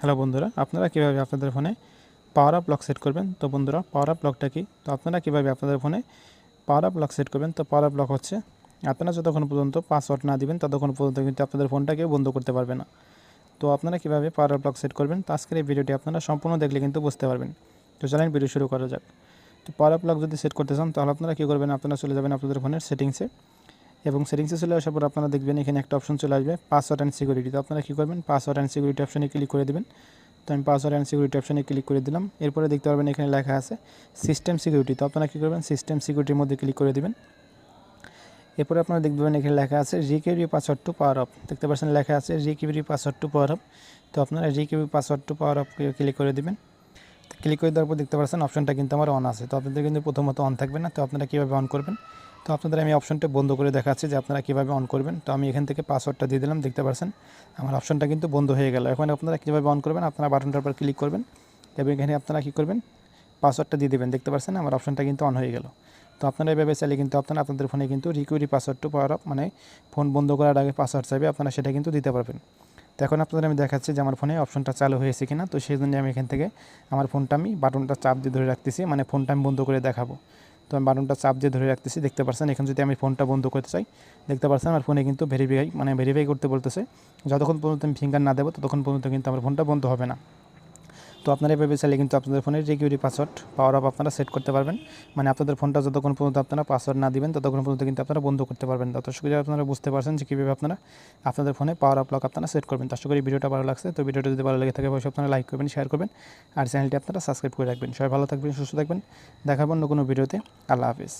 Hello বন্ধুরা, আপনারা কীভাবে আপনাদের ফোনে পাওয়ার আপ লক সেট করবেন? তো বন্ধুরা পাওয়ার আপ লকটা কি? তো আপনারা কীভাবে আপনাদের ফোনে পাওয়ার আপ লক সেট করবেন? তো পাওয়ার আপ লক হচ্ছে, আপনারা যতক্ষণ পর্যন্ত পাসওয়ার্ড না দিবেন, ততক্ষণ পর্যন্ত কিন্তু আপনাদের ফোনটাকে বন্ধ করতে পারবে না। তো আপনারা কীভাবে পাওয়ার আপ লক সেট করবেন? তো আজকের এই ভিডিওটি আপনারা সম্পূর্ণ দেখলে কিন্তু বুঝতে পারবেন। তো চলেন ভিডিও শুরু করা যাক। তো পাওয়ার আপ লক যদি সেট করতে চান, তাহলে আপনারা কী করবেন? আপনারা চলে যাবেন আপনাদের ফোনের সেটিংসে এবং সেটিংসে চলে আসার পর আপনারা দেখবেন এখানে একটা অপশন চলে আসবে পাসওয়ার্ড অ্যান্ড সিকিউরিটি। তো আপনারা কী করবেন? পাসওয়ার্ড অ্যান্ড সিকিউরিটি অপশনে ক্লিক করে দেবেন। তো আমি পাসওয়ার্ড অ্যান্ড সিকিউরিটি অপশনে ক্লিক করে দিলাম। এরপরে দেখতে পারবেন এখানে লেখা আছে সিস্টেম সিকিউরিটি। তো আপনারা কী করবেন? সিস্টেম সিকিউরিটির মধ্যে ক্লিক করে দেবেন। এরপরে আপনারা দেখতে পাবেন এখানে লেখা আছে recovery password to power off. দেখতে পাচ্ছেন লেখা আছে recovery password to power off. তো আপনারা recovery password to power off click করে দেবেন। ক্লিক করে দেওয়ার পর দেখতে পাচ্ছেন অপশনটা কিন্তু আমার অন আছে। তো আপনাদের কিন্তু প্রথমত অন থাকবে না। তো আপনারা কীভাবে অন করবেন? তো আপনাদের আমি অপশনটা বন্ধ করে দেখাচ্ছি যে আপনারা কীভাবে অন করবেন। তো আমি এখান থেকে পাসওয়ার্ডটা দিয়ে দিলাম, দেখতে পাচ্ছেন আমার অপশনটা কিন্তু বন্ধ হয়ে গেল। এখন আপনারা কীভাবে অন করবেন, আপনারা বাটনটার উপর ক্লিক করবেন এবং এখানে আপনারা কী করবেন? পাসওয়ার্ডটা দিয়ে দেবেন, দেখতে পাচ্ছেন আমার অপশনটা কিন্তু অন হয়ে গেল। তো আপনারা এভাবে চাইলে কিন্তু আপনারা, আপনাদের ফোনে কিন্তু রিকোয়ারি পাসওয়ার্ড টু পাওয়ার মানে ফোন বন্ধ করার আগে পাসওয়ার্ড চাইবে, আপনারা সেটা কিন্তু দিতে পারবেন। তো এখন আপনাদের আমি দেখাচ্ছি যে আমার ফোনে অপশনটা চালু হয়েছে কিনা। তো সেই জন্য আমি এখান থেকে আমার ফোনটা আমি বাটনটা চাপ দিয়ে ধরে রাখতেছি মানে ফোনটা আমি বন্ধ করে দেখাবো। তো আমি বাটনটা চাপ দিয়ে ধরে রাখতেছি। দেখতে পাচ্ছেন এখন যদি আমি ফোনটা বন্ধ করতে চাই, দেখতে পাচ্ছেন আমার ফোনে কিন্তু ভেরিফাই মানে ভেরিফাই করতে বলতেছে। যতক্ষণ পর্যন্ত আমি ফিঙ্গার না দেবো, ততক্ষণ পর্যন্ত কিন্তু আমার ফোনটা বন্ধ হবে না। তো আপনারা এভাবে চাইলে কিন্তু আপনাদের ফোনের রিকিউরি পাসওয়ার্ড পাওয়ার আপ আপনারা সেট করতে পারবেন। মানে আপনাদের ফোনটা যতক্ষণ পর্যন্ত আপনারা পাসওয়ার্ড না দিবেন, ততক্ষণ পর্যন্ত কিন্তু আপনারা বন্ধ করতে পারবেন তো আশা আপনারা বুঝতে পারছেন যে কীভাবে আপনারা আপনাদের ফোনে পাওয়ার আপ লক আপনারা সেট করবেন। তো আশা করি ভিডিওটা ভালো লাগছে। তো ভিডিওটা যদি ভালো লেগে থাকে, অবশ্যই আপনারা লাইক করবেন শেয়ার করবেন, আর চ্যানেলটি আপনারা সাবস্ক্রাইব করে রাখবেন। সবাই ভালো থাকবেন, সুস্থ থাকবেন। দেখাবেন অন্য কোনো ভিডিওতে। আল্লাহ হাফিজ।